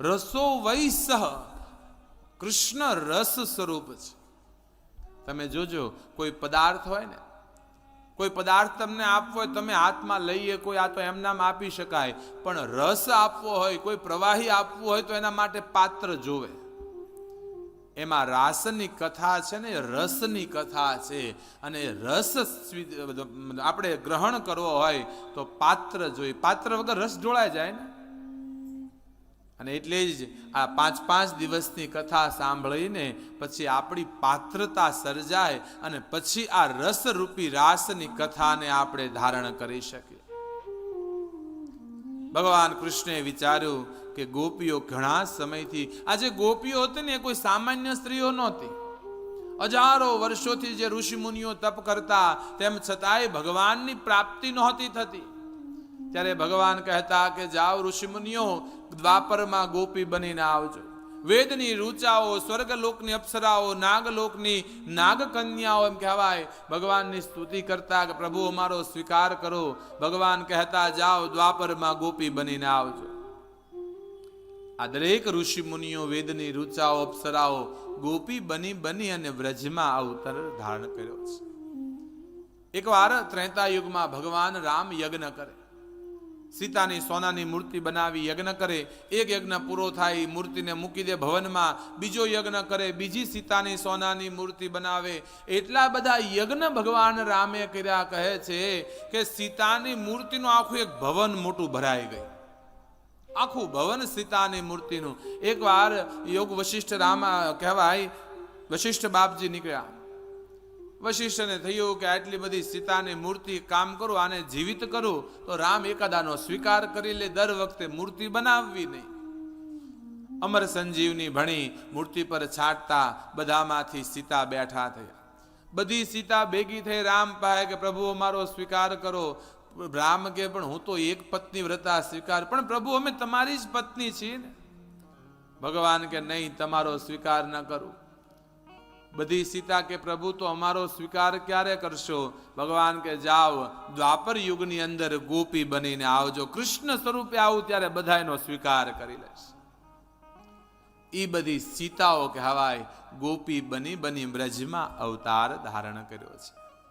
રસો વૈસહ કૃષ્ણ રસ સ્વરૂપ છે. તમે જોજો, કોઈ પદાર્થ હોય ને, કોઈ પદાર્થ તમને આપવો હોય, તમે હાથમાં લઈએ કોઈ, આ તો એમનામ આપી શકાય. પણ રસ આપવો હોય, કોઈ પ્રવાહી આપવું હોય, તો એના માટે પાત્ર જોવે. એમાં રાસની કથા છે ને, રસની કથા છે. અને રસ આપણે ગ્રહણ કરવો હોય, તો પાત્ર જોઈએ પાત્ર વગર રસ જોડાઈ જાય ને? અને એટલે જ આ પાંચ પાંચ દિવસની કથા સાંભળીને પછી આપણી પાત્રતા સર્જાય અને પછી આ રસરૂપી રાસની કથાને આપણે ધારણ કરી શકીએ. ભગવાન કૃષ્ણે વિચાર્યું કે ગોપીઓ ઘણા સમયથી આ જે ગોપીઓ હતી ને કોઈ સામાન્ય સ્ત્રીઓ નહોતી. હજારો વર્ષોથી જે ઋષિ મુનિઓ તપ કરતા, તેમ છતાંય ભગવાનની પ્રાપ્તિ નહોતી થતી. ત્યારે ભગવાન કહેતા કે જાઓ ઋષિમુનિઓ, દ્વાપરમાં ગોપી બનીને આવજો. વેદની રૂચાઓ, સ્વર્ગલોકની અપ્સરાઓ, નાગલોકની નાગકન્યાઓ એમ કહેવાય. ભગવાનની સ્તુતિ કરતા કે પ્રભુ અમારો સ્વીકાર કરો. ભગવાન કહેતા, જાઓ દ્વાપરમાં ગોપી બનીને આવજો. આ દરેક ઋષિ મુનિઓ વેદની રૂચાઓ, અપ્સરાઓ ગોપી બની બની અને વ્રજમાં અવતર ધારણ કર્યો છે. એકવાર ત્રેતા યુગમાં ભગવાન રામ યજ્ઞ કરે. સીતાની સોનાની મૂર્તિ બનાવી યજ્ઞ કરે, એક યજ્ઞ પૂરો થાય, મૂર્તિને મૂકી દે ભવનમાં, બીજો યજ્ઞ કરે, બીજી સીતાની સોનાની મૂર્તિ બનાવે. એટલા બધા યજ્ઞ ભગવાન રામે કર્યા કહે છે કે સીતાની મૂર્તિનું આખું એક ભવન મોટું ભરાઈ ગયું. આખું ભવન સીતાની મૂર્તિનું. એકવાર યોગ વશિષ્ઠ રામા કહેવાય, વશિષ્ઠ બાપજી નીકળ્યા. વશિષ્ઠને થયું કે આટલી બધી સીતાની મૂર્તિ કામ કરું, આને જીવિત કરું, તો રામ એકાદાનો સ્વીકાર કરી લે, દર વખતે મૂર્તિ બનાવવી નહીં. અમર સંજીવની ભણી મૂર્તિ પર છાંટતા બધામાંથી સીતા બેઠા થયા. બધી સીતા ભેગી થઈ રામ પાસે કે પ્રભુ અમારો સ્વીકાર કરો. રામ કે પણ હું તો એક પત્ની વ્રતા સ્વીકાર, પણ પ્રભુ અમે તમારી જ પત્ની છીએ ભગવાન કે નહીં, તમારો સ્વીકાર ન કરું. બધી સીતા કે પ્રભુ તો અમારો સ્વીકાર ક્યારે કરશો? ભગવાન કે જાઓ, દ્વાપર યુગની અંદર ગોપી બનીને આવજો. કૃષ્ણ સ્વરૂપે આવું ત્યારે બધા એનો સ્વીકાર કરી લેશે. એ બધી સીતાઓ કહેવાય, ગોપી બની બની બ્રજમાં અવતાર ધારણ કર્યો છે.